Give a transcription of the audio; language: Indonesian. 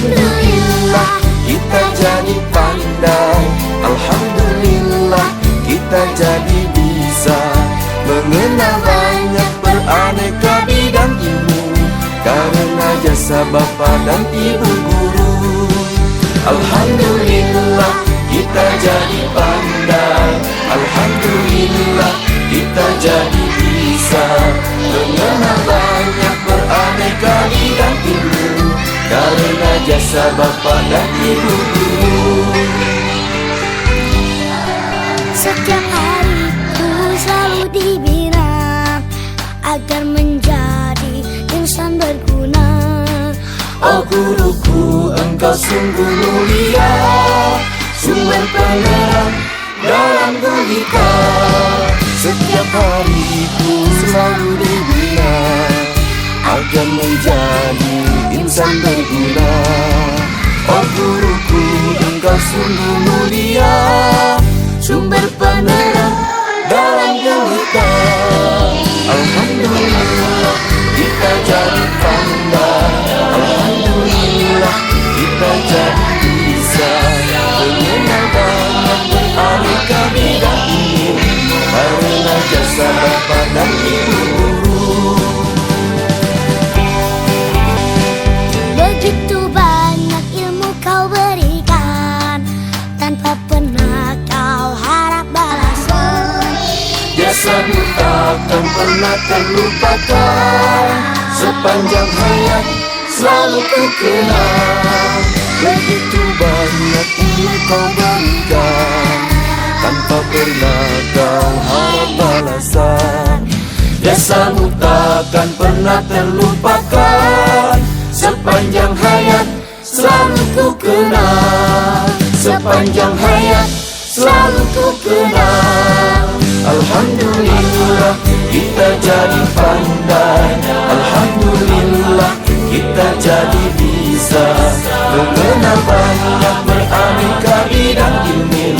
Alhamdulillah kita jadi pandai. Alhamdulillah kita jadi bisa Mengenal banyak beraneka bidang ilmu. Karena jasa Bapak dan Ibu guru jasa Bapa dan Ibu Setiap hariku selalu dibina Agar menjadi insan berguna. Oh guruku engkau sungguh mulia Sumber penerang dalam gulita Setiap hariku selalu dibina Agar menjadi insan berguna sungguh mulia Sumber penerang dalam gulita Alhamdulillah kita jadi pandai Alhamdulillah kita jadi bisa. Mengenal banyak beraneka bidang ini Karena jasa Bapa takkan pernah terlupakan. Sepanjang hayat selalu ku kenang Begitu banyak ilmu kau berikan. Tanpa pernah kau harap balasan. Jasamu takkan pernah terlupakan. Sepanjang hayat selalu ku kenang Sepanjang hayat selalu ku kenang Alhamdulillah jadi pandai. Alhamdulillah kita jadi bisa. Mengenal banyak beraneka bidang ilmu.